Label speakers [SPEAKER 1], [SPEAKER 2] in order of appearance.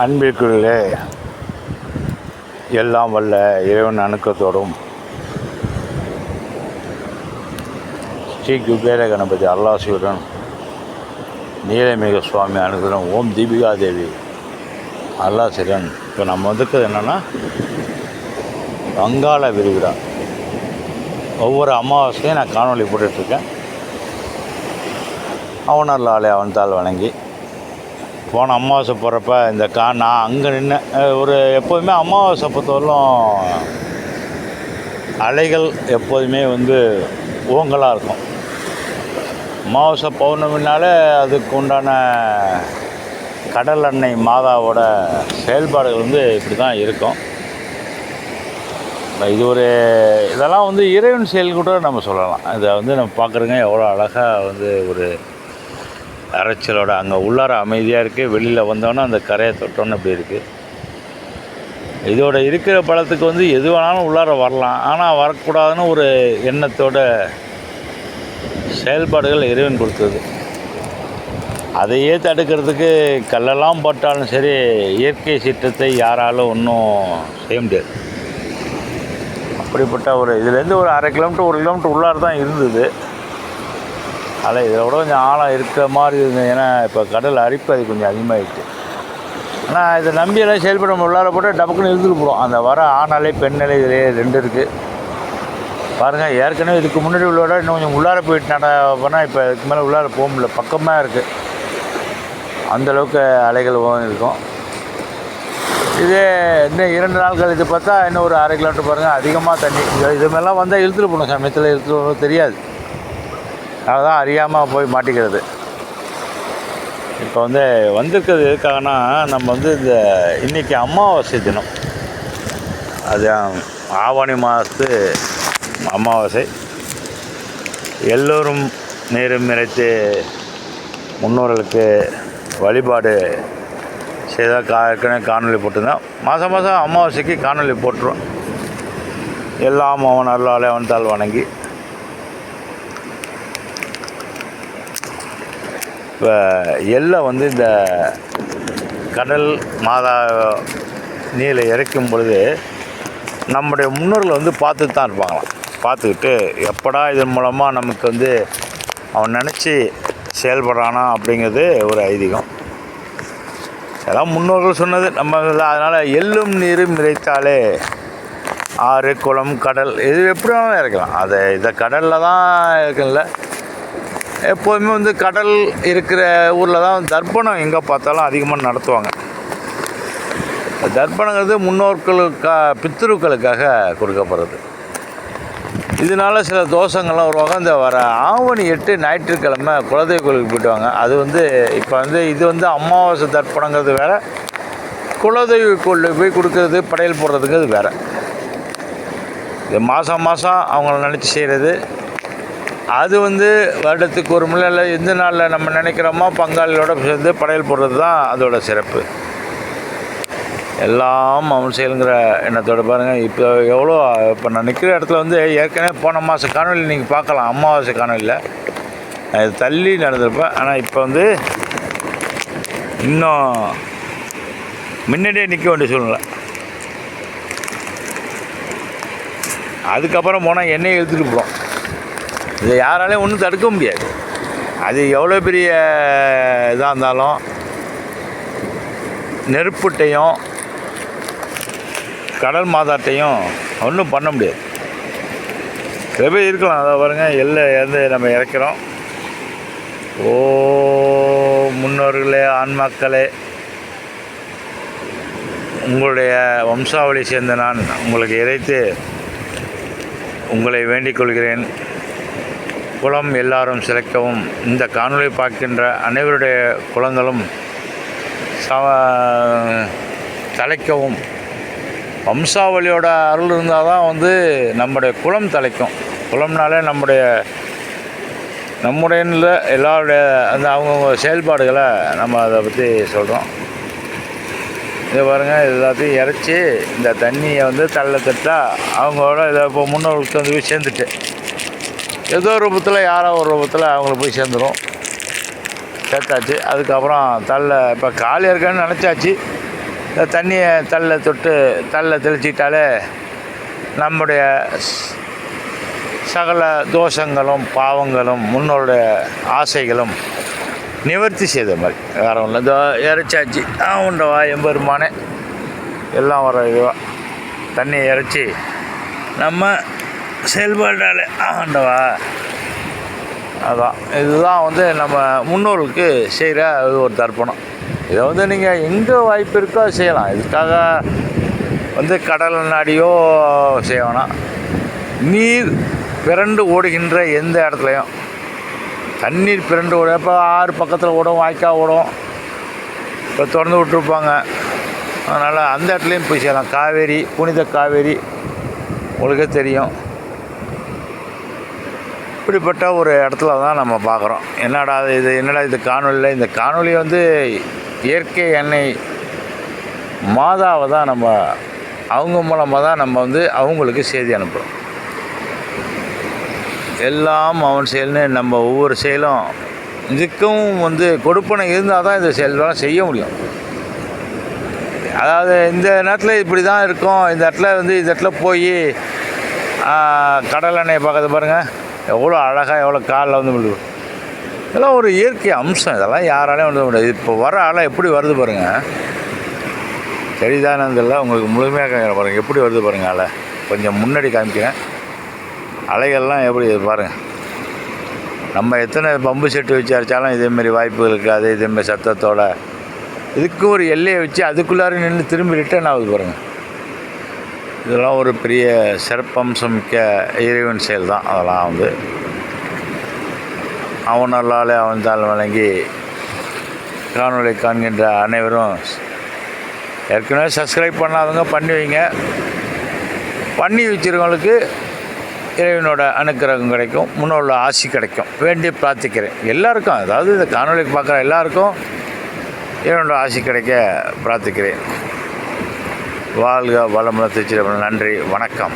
[SPEAKER 1] அன்பிற்குள்ளே எல்லாம் வல்ல இறைவன் அணுக்கத்தோடும் ஸ்ரீ குபேர கணபதி அல்லாசியுடன் நீலமேக சுவாமி அனுகிறம் ஓம் தீபிகா தேவி அல்லாசிரன் இப்போ நம்ம வந்துக்கிறது என்னென்னா வங்காள விரிகுடா. ஒவ்வொரு அமாவாசையும் நான் காணொளி போட்டுட்ருக்கேன். அவனர் லாலே அவன் தாள் வணங்கி. போன அமாவாசை போகிறப்ப இந்த கா நான் அங்கே நின்று ஒரு எப்போதுமே அமாவாசை பொறுத்தவரையிலும் அலைகள் எப்போதுமே வந்து ஓங்கலாக இருக்கும். அமாவாசை பௌர்ணமினால அதுக்கு உண்டான கடல் அன்னை மாதாவோட செயல்பாடுகள் வந்து இப்படி தான் இருக்கும் இது ஒரு இதெல்லாம் வந்து இறைவன் செயல் கூட நம்ம சொல்லலாம். இதை வந்து நம்ம பார்க்குறோங்க எவ்வளோ அழகாக வந்து ஒரு அரைச்சலோட அங்கே உள்ளார அமைதியாக இருக்குது வெளியில் வந்தோன்னே அந்த கரையை தொட்டோன்னு அப்படி இருக்குது இதோட இருக்கிற பழத்துக்கு வந்து எது வேணாலும் உள்ளார வரலாம். ஆனால் வரக்கூடாதுன்னு ஒரு எண்ணத்தோட செயல்பாடுகள் இறைவன் கொடுத்தது. அதையே தடுக்கிறதுக்கு கல்லெல்லாம் போட்டாலும் சரி இயற்கை சீற்றத்தை யாராலும் ஒன்றும் செய்ய முடியாது. அப்படிப்பட்ட ஒரு இதுலேருந்து ஒரு அரை கிலோமீட்டர் ஒரு கிலோமீட்டர் உள்ளார தான் இருந்தது. அதில் இதை விட கொஞ்சம் ஆழம் இருக்கிற மாதிரி இருந்தது. ஏன்னா இப்போ கடல் அரிப்பு அது கொஞ்சம் அதிகமாகிடுச்சு ஆனால் இதை நம்பி எல்லாம் செயல்பட உள்ளார போட்டு டபக்குன்னு இழுத்துட்டு போகிறோம் அந்த வர ஆணலை பெண்ணிலை இதிலே ரெண்டு இருக்குது பாருங்கள் ஏற்கனவே இதுக்கு முன்னாடி உள்ளோட இன்னும் கொஞ்சம் உள்ளார போயிட்டு நட போனால் இப்போ இதுக்கு மேலே உள்ளார போக முடியல. பக்கமாக இருக்குது அந்தளவுக்கு அலைகள் இருக்கும். இதே இன்னும் இரண்டு நாள் கழித்து பார்த்தா இன்னும் ஒரு அரை கிலோமீட்டர் பாருங்கள் அதிகமாக தண்ணி. இது இது மாதிரிலாம் வந்தால் இழுத்துட்டு போகணும் சமயத்தில் இழுத்துட்டு போகணும் தெரியாது. அதுதான் அறியாமல் போய் மாட்டிக்கிறது. இப்போ வந்து வந்திருக்கிறது எதுக்காகனா நம்ம வந்து இந்த இன்றைக்கி அமாவாசை தினம். அது ஆவணி மாதத்து அமாவாசை. எல்லோரும் நேரம் நிறைத்து முன்னோர்களுக்கு வழிபாடு செய்தால் கா ஏற்கனவே காணொலி போட்டிருந்தேன் மாதம் மாதம் அமாவாசைக்கு காணொலி போட்டுருவோம். எல்லாம் அவன் அருளாலே அவன் தாள் வணங்கி. இப்போ எல்லாம் வந்து இந்த கடல் மாதா நீரை இறக்கும் பொழுது நம்முடைய முன்னோர்கள் வந்து பார்த்துட்டு தான் இருப்பாங்களாம் பார்த்துக்கிட்டு எப்படா இதன் மூலமாக நமக்கு வந்து அவன் நினச்சி செயல்படுறானா அப்படிங்கிறது ஒரு ஐதீகம். இதெல்லாம் முன்னோர்கள் சொன்னது. நம்ம அதனால் எள்ளும் நீரும் இறைத்தாலே ஆறு குளம் கடல் இது எப்படி வேணாலும் இறக்கலாம். அதை இதை கடலில் தான் இருக்குல்ல எப்போதுமே வந்து கடல் இருக்கிற ஊரில் தான் தர்ப்பணம் எங்கே பார்த்தாலும் அதிகமாக நடத்துவாங்க. தர்ப்பணங்கிறது முன்னோர்களுக்கா பித்திருக்களுக்காக கொடுக்கப்படுறது. இதனால சில தோஷங்கள்லாம் வருவாங்க இந்த வர ஆவணி எட்டு ஞாயிற்றுக்கிழமை குலதெய்வ கோயிலுக்கு போயிட்டுவாங்க அது வந்து இப்போ வந்து இது வந்து அமாவாசை தர்ப்பணங்கிறது வேறு. குலதெய்வ கோயிலுக்கு போய் கொடுக்கறது படையல் போடுறதுக்கு அது வேறு. இது மாதம் மாதம் அவங்கள நினச்சி செய்கிறது அது வந்து வருடத்துக்கு ஒரு முறை இல்லை எந்த நாளில் நம்ம நினைக்கிறோமோ பங்காளியோட சேர்ந்து படையல் போடுறது தான் அதோட சிறப்பு. எல்லாம் அவன் செயலுங்கிற எண்ணத்தோட பாருங்கள் இப்போ எவ்வளோ இப்போ நான் நிற்கிற இடத்துல வந்து ஏற்கனவே போன மாதம் காணொலி நீங்கள் பார்க்கலாம். அமாவாசை காணொலியில். அது தள்ளி நடந்திருப்பேன். ஆனால் இப்போ வந்து இன்னும் முன்னாடியே நிற்க வேண்டிய சூழ்நிலை. அதுக்கப்புறம் போனால் எண்ணெய் எழுத்துட்டு போகிறோம் இதை யாராலையும் ஒன்றும் தடுக்க முடியாது. அது எவ்வளோ பெரிய இதாக இருந்தாலும் நெருப்புட்டையும் கடல் மாதாட்டையும் ஒன்றும் பண்ண முடியாது. சில பேர் இருக்கலாம் அதை பாருங்கள் எல்லை வந்து நம்ம இறக்கிறோம். ஓ முன்னோர்களே ஆன்மாக்களே உங்களுடைய வம்சாவளி சேர்ந்த நான் உங்களுக்கு இறைத்து உங்களை வேண்டிக் கொள்கிறேன். குளம் எல்லாரும் சிலைக்கவும் இந்த காணொலி பார்க்கின்ற அனைவருடைய குளங்களும் தலைக்கவும். வம்சாவளியோட அருள் இருந்தால் தான் வந்து நம்முடைய குளம் தலைக்கும். குளம்னாலே நம்முடைய நம்முடைய எல்லாருடைய அந்த அவங்கவுங்க செயல்பாடுகளை நம்ம அதை பற்றி சொல்கிறோம் இதை பாருங்கள் இது எல்லாத்தையும் இறச்சி இந்த தண்ணியை வந்து தள்ள தட்டால் அவங்களோட இதை இப்போ முன்னோர்களுக்கு வந்து சேர்ந்துட்டு ஏதோ ஒரு ரூபத்தில் யாரோ ஒரு ரூபத்தில் அவங்கள போய் சேர்ந்துடும் சேர்த்தாச்சு. அதுக்கப்புறம் தள்ள இப்போ காலியாக இருக்கான்னு நினச்சாச்சு. இந்த தண்ணியை தள்ள தொட்டு தள்ள தெளிச்சிட்டாலே நம்முடைய சகல தோஷங்களும் பாவங்களும் முன்னோருடைய ஆசைகளும் நிவர்த்தி செய்த மாதிரி. வேற ஒன்றும் இதோ இறைச்சாச்சு ஆ உண்டவா எம்பெருமானே. எல்லாம் வர இதுவாக தண்ணியை இறைச்சி நம்ம செயல்பாடாலே. ஆண்டவா அதான். இதுதான் வந்து நம்ம முன்னோர்களுக்கு செய்கிற இது ஒரு தர்ப்பணம். இதை வந்து நீங்கள் எங்கே வாய்ப்பு இருக்கோ அதை செய்யலாம். இதுக்காக வந்து கடல் நாடியோ செய்ய வேணாம். நீர் பிறண்டு ஓடுகின்ற எந்த இடத்துலையும். தண்ணீர் பிறண்டு ஓடும். இப்போ ஆறு பக்கத்தில் ஓடும் வாய்க்கால் ஓடும். இப்போ திறந்து விட்ருப்பாங்க அதனால் அந்த இடத்துலையும் போய் செய்யலாம். காவேரி புனித காவேரி உங்களுக்கே தெரியும். இப்படிப்பட்ட ஒரு இடத்துல தான் நம்ம பார்க்குறோம். என்னடா இது என்னடா இது காணொலியில் இந்த காணொலி வந்து இயற்கை எண்ணெய் மாதாவை தான் நம்ம அவங்க மூலமாக தான் நம்ம வந்து அவங்களுக்கு செய்தி அனுப்புகிறோம் எல்லாம் அவன் செயல்னு நம்ம ஒவ்வொரு செயலும் இதுக்கும் வந்து கொடுப்பனை இருந்தால் தான் இந்த செயல்கள்லாம் செய்ய முடியும். அதாவது இந்த நேரத்தில் இப்படி தான் இருக்கும். இந்த இடத்துல வந்து இந்த இடத்துல போய் கடல் எண்ணெய் பார்க்கறது பாருங்கள் எவ்வளோ அழகாக எவ்வளோ காலில் வந்து விழுது இதெல்லாம் ஒரு இயற்கை அம்சம். இதெல்லாம் யாராலையும் வந்து முடியாது. இப்போ வர அலை எப்படி வருது பாருங்கள் சரிதானதில்ல உங்களுக்கு முழுமையாக பாருங்கள் எப்படி வருது பாருங்கள் அலை கொஞ்சம் முன்னாடி காமிக்கிறேன். அலைகள்லாம் எப்படி பாருங்கள் நம்ம எத்தனை பம்பு செட்டு வச்சு அரைச்சாலும் இதேமாரி வாய்ப்புகள் இருக்காது. இதேமாரி சத்தத்தோட. இதுக்கு ஒரு எல்லையை வச்சு அதுக்குள்ளார நின்று திரும்பி ரிட்டர்ன் ஆகுது பாருங்கள் இதெல்லாம் ஒரு பெரிய சிறப்பம்சம் மிக்க இறைவன் செயல் தான் அதெல்லாம் வந்து அவனல்லாலே அவன் தாள் வழங்கி காணொளி காண்கின்ற அனைவரும் ஏற்கனவே சப்ஸ்கிரைப் பண்ணாதவங்க பண்ணி வைங்க. பண்ணி வச்சிருக்கவங்களுக்கு இறைவனோட அனுக்கிரகம் கிடைக்கும் முன்னோட ஆசி கிடைக்கும். வேண்டி பிரார்த்திக்கிறேன். எல்லாருக்கும் அதாவது இந்த காணொளி பார்க்குற எல்லாருக்கும் இறைவனோட ஆசி கிடைக்க பிரார்த்திக்கிறேன். வாழ்க வளமுடன் திருச்சி நன்றி வணக்கம்.